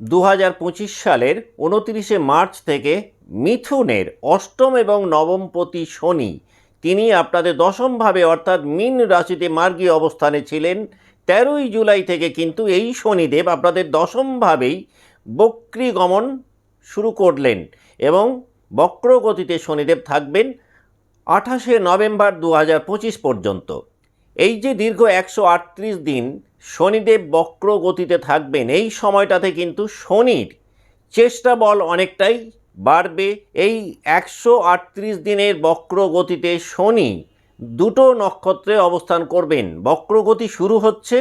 দু হাজার পঁচিশ সালের উনতিরিশে মার্চ থেকে মিথুনের অষ্টম এবং নবমপতি শনি, তিনি আপনাদের দশমভাবে অর্থাৎ মিন রাশিতে মার্গী অবস্থানে ছিলেন। তেরোই জুলাই থেকে কিন্তু এই শনিদেব আপনাদের দশমভাবেই বক্রী গমন শুরু করলেন এবং বক্রগতিতে শনিদেব থাকবেন আঠাশে নভেম্বর দু হাজার পঁচিশ পর্যন্ত। এই যে দীর্ঘ একশো আটত্রিশ দিন শনিদেব বক্র গতিতে থাকবেন। এই সময়টাতে কিন্তু শনির চেষ্টা বল অনেকটাই বাড়বে। এই একশো আটত্রিশ দিনের বক্র গতিতে শনি দুটো নক্ষত্রে অবস্থান করবেন। বক্রগতি শুরু হচ্ছে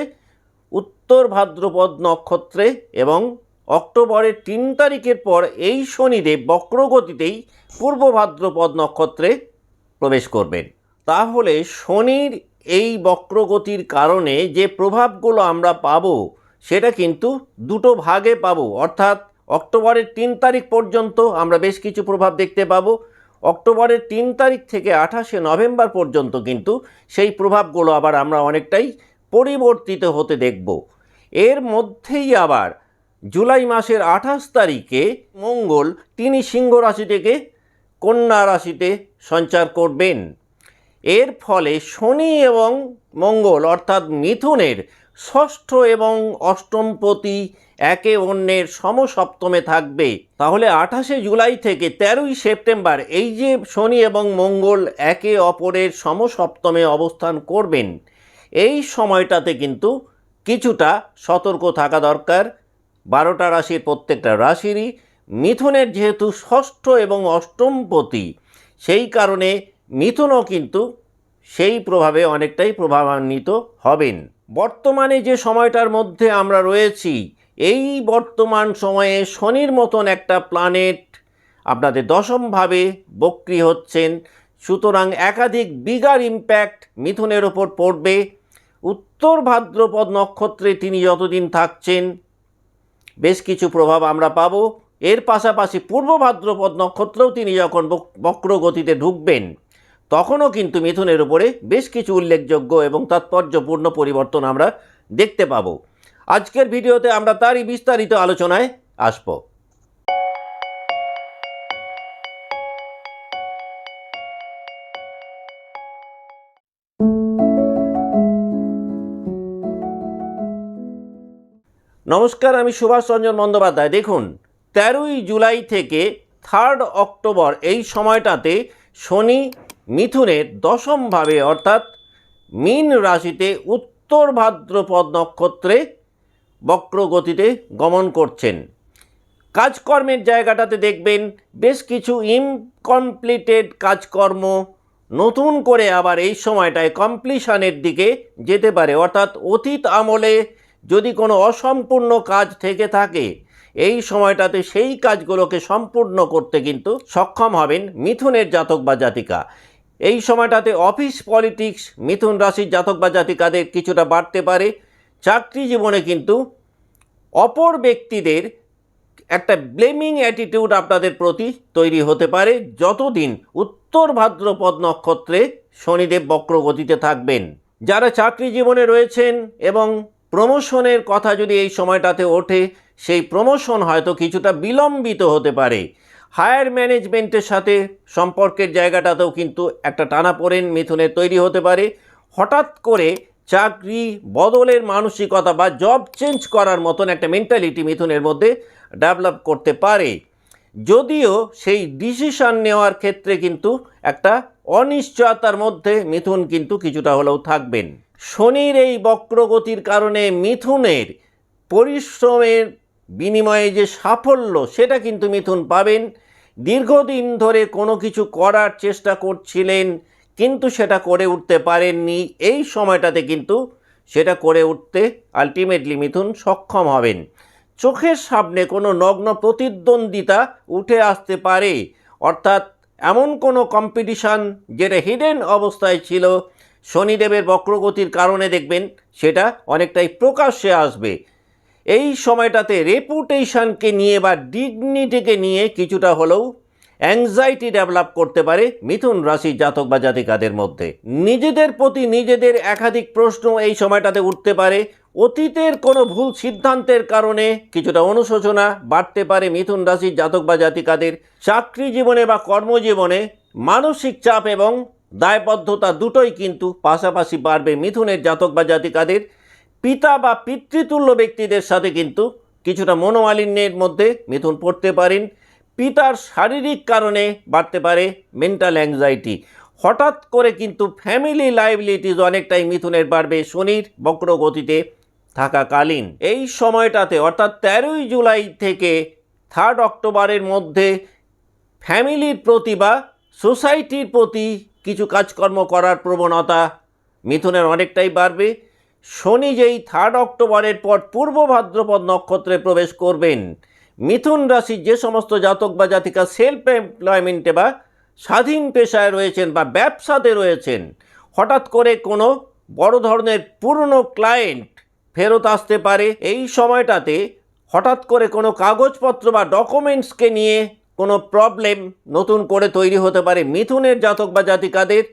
উত্তর ভাদ্রপদ নক্ষত্রে এবং অক্টোবরের তিন তারিখের পর এই শনিদেব বক্রগতিতেই পূর্ব ভাদ্রপদ নক্ষত্রে প্রবেশ করবেন। তাহলে শনির এই বক্রগতির কারণে যে প্রভাবগুলো আমরা পাবো, সেটা কিন্তু দুটো ভাগে পাবো। অর্থাৎ অক্টোবরের তিন তারিখ পর্যন্ত আমরা বেশ কিছু প্রভাব দেখতে পাবো। অক্টোবরের তিন তারিখ থেকে আঠাশে নভেম্বর পর্যন্ত কিন্তু সেই প্রভাবগুলো আবার আমরা অনেকটাই পরিবর্তিত হতে দেখব। এর মধ্যেই আবার জুলাই মাসের আঠাশ তারিখে মঙ্গল তিনি সিংহ রাশি থেকে কন্যা রাশিতে সঞ্চার করবেন। এর ফলে শনি এবং মঙ্গল, অর্থাৎ মিথুনের ষষ্ঠ এবং অষ্টমপতি একে অন্যের সমসপ্তমে থাকবে। তাহলে আঠাশে জুলাই থেকে তেরোই সেপ্টেম্বর এই যে শনি এবং মঙ্গল একে অপরের সমসপ্তমে অবস্থান করবেন, এই সময়টাতে কিন্তু কিছুটা সতর্ক থাকা দরকার। বারোটা রাশির প্রত্যেকটা রাশিরই মিথুনের যেহেতু ষষ্ঠ এবং অষ্টমপতি সেই কারণে মিথুনও কিন্তু সেই প্রভাবে অনেকটাই প্রভাবান্বিত হবেন। বর্তমানে যে সময়টার মধ্যে আমরা রয়েছি, এই বর্তমান সময়ে শনির মতন একটা প্ল্যানেট আপনাদের দশমভাবে বক্রি হচ্ছেন। সুতরাং একাধিক বিগার ইম্প্যাক্ট মিথুনের ওপর পড়বে। উত্তর ভাদ্রপদ নক্ষত্রে তিনি যতদিন থাকছেন, বেশ কিছু প্রভাব আমরা পাব। এর পাশাপাশি পূর্ব ভাদ্রপদ নক্ষত্রেও তিনি যখন বক- বক্রগতিতে ঢুকবেন তখনও কিন্তু মিথুনের উপরে বেশ কিছু উল্লেখযোগ্য এবং তাৎপর্যপূর্ণ পরিবর্তন আমরা দেখতে পাব। আজকের ভিডিওতে আমরা তারই বিস্তারিত আলোচনায় আসব। নমস্কার, আমি সুভাষ রঞ্জন বন্দ্যোপাধ্যায়। দেখুন, তেরোই জুলাই থেকে থার্ড অক্টোবর এই সময়টাতে শনি মিথুনের দশমভাবে, অর্থাৎ মীন রাশিতে উত্তর ভাদ্রপদ নক্ষত্রে বক্রগতিতে গমন করছেন। কাজকর্মের জায়গাটাতে দেখবেন বেশ কিছু ইনকমপ্লিটেড কাজকর্ম নতুন করে আবার এই সময়টায় কমপ্লিশনের দিকে যেতে পারে। অর্থাৎ অতীত আমলে যদি কোনো অসম্পূর্ণ কাজ থেকে থাকে, এই সময়টাতে সেই কাজগুলোকে সম্পূর্ণ করতে কিন্তু সক্ষম হবেন মিথুনের জাতক বা জাতিকা। এই সময়টাতে অফিস পলিটিক্স, মিথুন রাশির জাতক বা জাতিকাদের কিছুটা বাড়তে পারে। চাকরি জীবনে কিন্তু অপর ব্যক্তিদের একটা ব্লেমিং অ্যাটিটিউড আপনাদের প্রতি তৈরি হতে পারে। যতদিন উত্তর ভাদ্রপদ নক্ষত্রে শনিদেব বক্রগতিতে থাকবেন। যারা চাকরি জীবনে রয়েছেন এবং প্রমোশনের কথা যদি এই সময়টাতে ওঠে, সেই প্রমোশন হয়তো কিছুটা বিলম্বিত হতে পারে। হায়ার ম্যানেজমেন্টের সাথে সম্পর্কের জায়গাটাতেও কিন্তু একটা টানাপোড়েন মিথুনের তৈরি হতে পারে। হঠাৎ করে চাকরি, বদলের মানসিকতা বা জব চেঞ্জ করার মতন একটা মেন্টালিটি মিথুনের মধ্যে ডেভেলপ করতে পারে। যদিও সেই ডিসিশন নেওয়ার ক্ষেত্রে কিন্তু একটা অনিশ্চয়তার মধ্যে মিথুন কিন্তু কিছুটা হলেও থাকবেন। শনির এই বক্রগতির কারণে মিথুনের পরিশ্রমের বিনিময়ে যে সাফল্য, সেটা কিন্তু মিথুন পাবেন। দীর্ঘদিন ধরে কোনো কিছু করার চেষ্টা করছিলেন, কিন্তু সেটা করে উঠতে পারেননি। এই সময়টাতে কিন্তু সেটা করে উঠতে আলটিমেটলি মিথুন সক্ষম হবেন। চোখের সামনে কোনো নগ্ন প্রতিদ্বন্দ্বিতা উঠে আসতে পারে। অর্থাৎ এমন কোনো কম্পিটিশান যেটা হিডেন অবস্থায় ছিল, শনিদেবের বক্রগতির কারণে দেখবেন সেটা অনেকটাই প্রকাশ্যে আসবে। এই সময়টাতে রেপুটেশনকে নিয়ে বা ডিগনিটিকে নিয়ে কিছুটা হলেও অ্যাংজাইটি ডেভেলপ করতে পারে মিথুন রাশির জাতক বা জাতিকাদের মধ্যে। নিজেদের প্রতি নিজেদের একাধিক প্রশ্ন এই সময়টাতে উঠতে পারে। অতীতের কোনো ভুল সিদ্ধান্তের কারণে কিছুটা অনুশোচনা বাড়তে পারে মিথুন রাশির জাতক বা জাতিকাদের। চাকরি জীবনে বা কর্মজীবনে মানসিক চাপ এবং দায়বদ্ধতা দুটোই কিন্তু পাশাপাশি বাড়বে মিথুনের জাতক বা জাতিকাদের। পিতা বা পিতৃতুল্য ব্যক্তিদের সাথে কিন্তু কিছুটা মনোমালিন্যের মধ্যে মিথুন পড়তে পারেন। পিতার শারীরিক কারণে বাড়তে পারে মেন্টাল অ্যাংজাইটি হঠাৎ করে কিন্তু ফ্যামিলি লাইবিলিটিস অনেকটাই মিথুনের বাড়বে শনির বক্র গতিতে থাকাকালীন। এই সময়টাতে অর্থাৎ তেরোই জুলাই থেকে থার্ড অক্টোবরের মধ্যে ফ্যামিলির প্রতি বা সোসাইটির প্রতি কিছু কাজকর্ম করার প্রবণতা মিথুনের অনেকটাই বাড়বে। শনি যেই থার্ড অক্টোবরের পর পূর্ব ভাদ্রপদ নক্ষত্রে প্রবেশ করবেন। মিথুন রাশির যে সমস্ত জাতক বা জাতিকা সেলফ এমপ্লয়মেন্টে বা স্বাধীন পেশায় রয়েছেন বা ব্যবসাতে রয়েছেন, হঠাৎ করে কোনো বড় ধরনের পুরনো ক্লায়েন্ট ফেরত আসতে পারে, এই সময়টাতে হঠাৎ করে কোনো কাগজপত্র বা ডকুমেন্টসকে নিয়ে কোনো প্রবলেম নতুন করে তৈরি হতে পারে। মিথুনের জাতক বা জাতিকাদের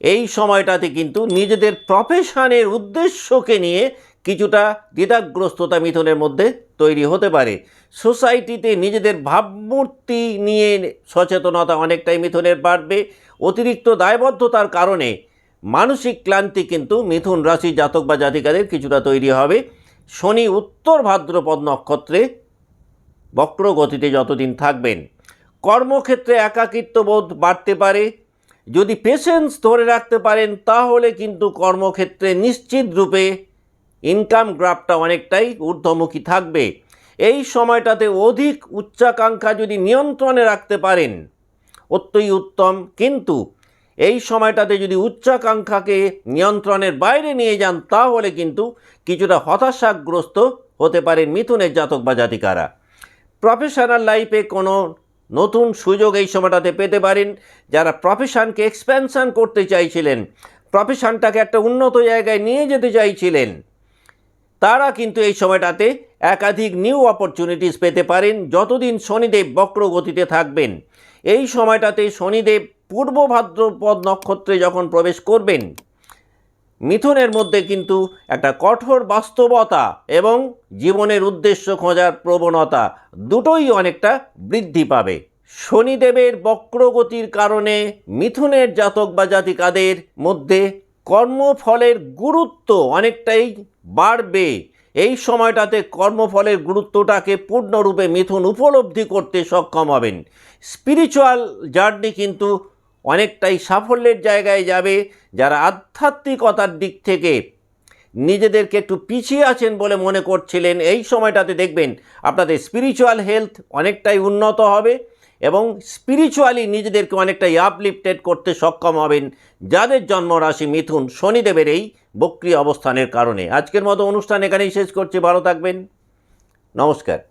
এই সময়টাতে কিন্তু নিজেদের প্রফেশনের উদ্দেশ্যকে নিয়ে কিছুটা দ্বিধাগ্রস্ততা মিথুনের মধ্যে তৈরি হতে পারে। সোসাইটিতে নিজেদের ভাবমূর্তি নিয়ে সচেতনতা অনেকটাই মিথুনের বাড়বে। অতিরিক্ত দায়বদ্ধতার কারণে মানসিক ক্লান্তি কিন্তু মিথুন রাশি জাতক বা জাতিকাদের কিছুটা তৈরি হবে। শনি উত্তর ভাদ্রপদ নক্ষত্রে বক্র গতিতে যতদিন থাকবেন। কর্মক্ষেত্রে একাকিত্ব বোধ বাড়তে পারে। যদি পেশেন্স ধরে রাখতে পারেন, তাহলে কিন্তু কর্মক্ষেত্রে নিশ্চিত রূপে ইনকাম গ্রাফটা অনেকটাই ঊর্ধ্বমুখী থাকবে। এই সময়টাতে অধিক উচ্চাকাঙ্ক্ষা যদি নিয়ন্ত্রণে রাখতে পারেন, অত্যই উত্তম। কিন্তু এই সময়টাতে যদি উচ্চাকাঙ্ক্ষাকে নিয়ন্ত্রণের বাইরে নিয়ে যান, তাহলে কিন্তু কিছুটা হতাশাগ্রস্ত হতে পারেন মিথুনের জাতক বা জাতিকারা। প্রফেশনাল লাইফে কোনো নতুন সুযোগ এই সময়টাতে পেতে পারেন যারা প্রফেশনকে এক্সপ্যানশন করতে চাইছিলেন প্রফেশনটাকে একটা উন্নত জায়গায় নিয়ে যেতে চাইছিলেন, তারা কিন্তু এই সময়টাতে একাধিক নিউ অপরচুনিটিস পেতে পারেন যতদিন শনিদেব বক্র গতিতে থাকবেন। এই সময়টাতে শনিদেব পূর্ব ভাদ্রপদ নক্ষত্রে যখন প্রবেশ করবেন মিথুনের মধ্যে কিন্তু একটা কঠোর বাস্তবতা এবং জীবনের উদ্দেশ্য খোঁজার প্রবণতা দুটোই অনেকটা বৃদ্ধি পাবে। শনিদেবের বক্রগতির কারণে মিথুনের জাতক বা জাতিকাদের মধ্যে কর্মফলের গুরুত্ব অনেকটাই বাড়বে। এই সময়টাতে কর্মফলের গুরুত্বটাকে পূর্ণরূপে মিথুন উপলব্ধি করতে সক্ষম হবেন। স্পিরিচুয়াল জার্নি কিন্তু অনেকটাই সাফল্যের জায়গায় যাবে যারা আধ্যাত্মিকতার দিক থেকে নিজেদেরকে একটু পিছিয়ে আছেন বলে মনে করছিলেন। এই সময়টাতে দেখবেন আপনাদের স্পিরিচুয়াল হেলথ অনেকটাই উন্নত হবে এবং স্পিরিচুয়ালি নিজেদেরকে অনেকটাই আপলিফটেড করতে সক্ষম হবেন। যাদের জন্মরাশি মিথুন, শনিদেবের এই বক্রিয় অবস্থানের কারণে। আজকের মতো অনুষ্ঠান এখানেই শেষ করছি। ভালো থাকবেন। নমস্কার।